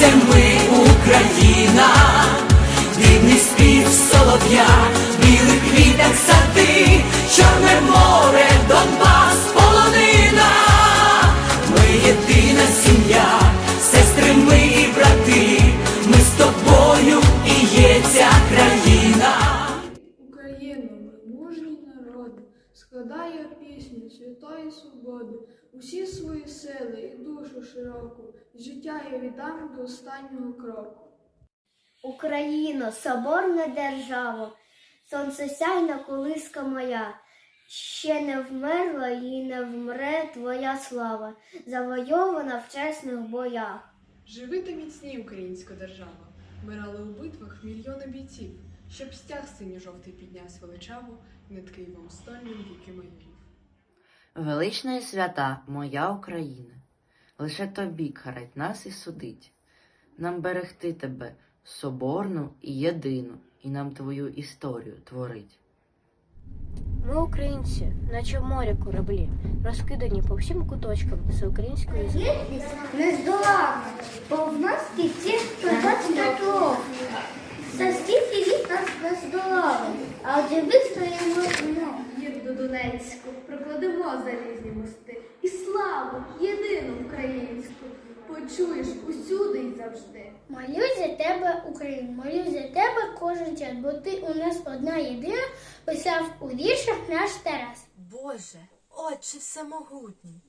це ми Україна, Дивний спів солов'я, білий квіток сади, чорне море, Донбас. Складаю пісню святої свободи, усі свої сили і душу широку, життя я віддам до останнього кроку. Україно, соборна держава, сонцесяйна колиска моя, ще не вмерла і не вмре твоя слава, завойована в чесних боях. Живи та міцні українська держава. Вмирали у битвах мільйони бійців, щоб стяг синьо-жовтий піднявся величаво над Києвом стольним віки майорів. Велична і свята моя Україна, лише тобі карать нас і судить, нам берегти тебе, соборну і єдину, і нам твою історію творить. Ми українці, наче море кораблі, розкидані по всім куточкам всеукраїнської землі. Єдність нездоланна, бо в нас ті, а де вистоїмо знов. До Донецьку прокладемо залізні мости і славу єдину українську почуєш усюди й завжди. Молюсь за тебе, Україна, молюсь за тебе кожен час, бо ти у нас одна єдина, писав у віршах наш Тарас. Боже, Отче всемогутній,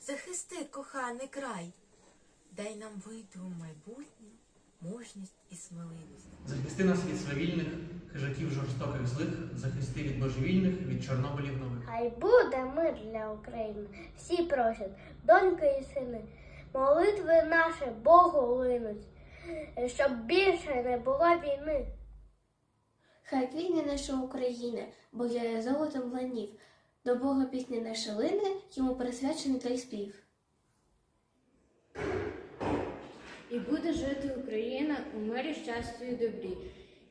захисти коханий край, дай нам вийти у майбутнє мужність і сміливість. Захисти нас від свавільних, хижаків жорстоких злих, захисти від божевільних, від Чорнобилів нових. Хай буде мир для України. Всі просять, доньки і сини, молитви наші Богу линуть, щоб більше не було війни. Хай квітне наша Україна, бо я золотом ланів. До Бога пісня наша лине, йому присвячений той спів. і буде жити Україна у мирі, щастя і добрі.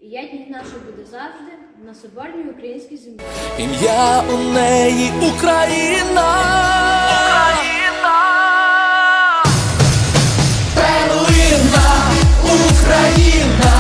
І єдність наша буде завжди на соборній українській землі. Ім'я у неї Україна. Україна! Перлина Україна!